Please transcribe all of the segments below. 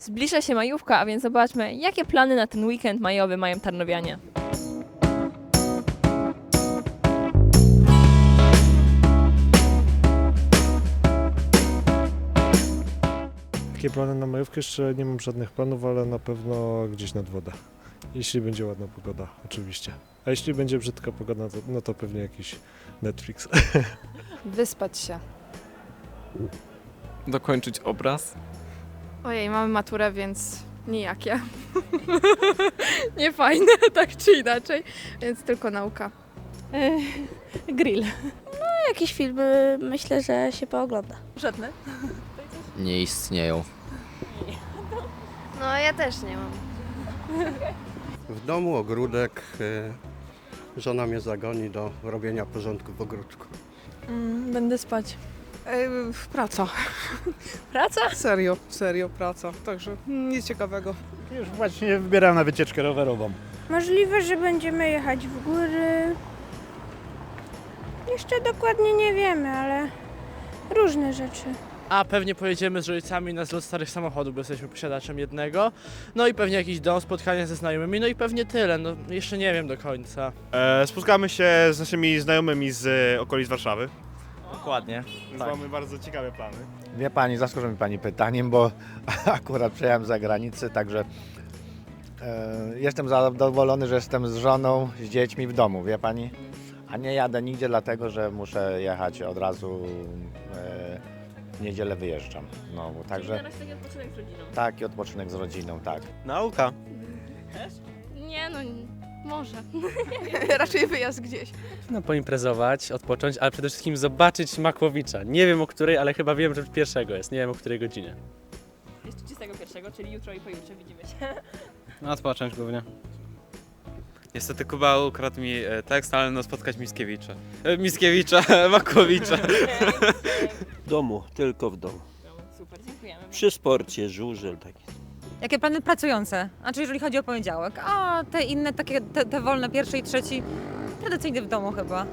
Zbliża się majówka, a więc zobaczmy, jakie plany na ten weekend majowy mają tarnowianie. Takie plany na majówkę jeszcze nie mam żadnych planów, ale na pewno gdzieś nad wodę. Jeśli będzie ładna pogoda, oczywiście. A jeśli będzie brzydka pogoda, to, no to pewnie jakiś Netflix. Wyspać się. Dokończyć obraz. Ojej, mamy maturę, więc nijakie. nie fajne, tak czy inaczej, więc tylko nauka. Grill. Jakieś filmy myślę, że się poogląda. Żadne. nie istnieją. No ja też nie mam. W domu ogródek. y, Żona mnie zagoni do robienia porządku w ogródku. Mm, będę spać. Praca. Praca? Serio, serio, praca. Także nic ciekawego. Już właśnie wybieram na wycieczkę rowerową. Możliwe, że będziemy jechać w góry. Jeszcze dokładnie nie wiemy, ale różne rzeczy. A pewnie pojedziemy z rodzicami na zlot starych samochodów, bo jesteśmy posiadaczem jednego. No i pewnie jakiś dom, spotkanie ze znajomymi, no i pewnie tyle. No jeszcze nie wiem do końca. E, spotkamy się z naszymi znajomymi z e, okolic Warszawy. Dokładnie. Więc Mamy bardzo ciekawe plany. Wie pani, zaskoczy mi pani pytaniem, bo akurat przyjechałem z zagranicy, także e, jestem zadowolony, że jestem z żoną, z dziećmi w domu, wie pani? A nie jadę nigdzie, dlatego że muszę jechać od razu e, w niedzielę wyjeżdżam. No, bo także taki odpoczynek z rodziną. taki odpoczynek z rodziną, tak. Nauka. Nie no, może. Raczej wyjazd gdzieś. No poimprezować, odpocząć, ale przede wszystkim zobaczyć Makłowicza. Nie wiem o której, ale chyba wiem, że pierwszego jest. Nie wiem o której godzinie. Jest 31, czyli jutro i pojutrze widzimy się. No, odpocząć głównie. Niestety Kuba ukradł mi e, tekst, ale no spotkać Mickiewicza. E, Mickiewicza, Makłowicza. W domu, tylko w domu. Super, dziękujemy. Przy sporcie, żużel taki. Jakie plany pracujące? Znaczy, jeżeli chodzi o poniedziałek. A te inne, takie, te, te wolne, pierwszy i trzeci, tradycyjnie w domu chyba.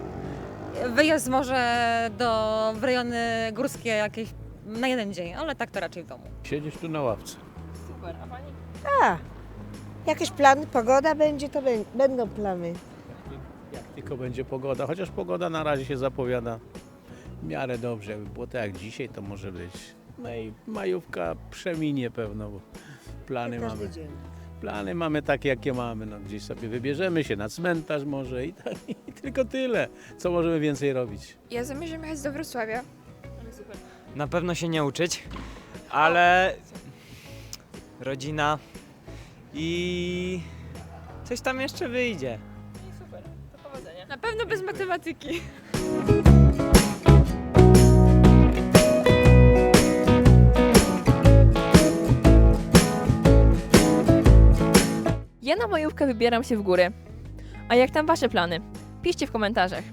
Wyjazd może do, w rejony górskie jakieś na jeden dzień, ale tak to raczej w domu. Siedzieć tu na ławce. Super, a pani? A, jakieś plany, pogoda będzie, to bę- będą plany. Jak tylko będzie pogoda, chociaż pogoda na razie się zapowiada w miarę dobrze. Jakby było tak jak dzisiaj, to może być. No i majówka przeminie pewno, bo plany mamy. dzień. Plany mamy takie, jakie mamy. No, gdzieś sobie wybierzemy się na cmentarz może i, tak, i tylko tyle. Co możemy więcej robić? Ja zamierzam jechać do Wrocławia. Super. Na pewno się nie uczyć, ale rodzina i coś tam jeszcze wyjdzie. Super, to powodzenia. Na pewno bez matematyki. Ja na majówkę wybieram się w góry. A jak tam wasze plany? Piszcie w komentarzach.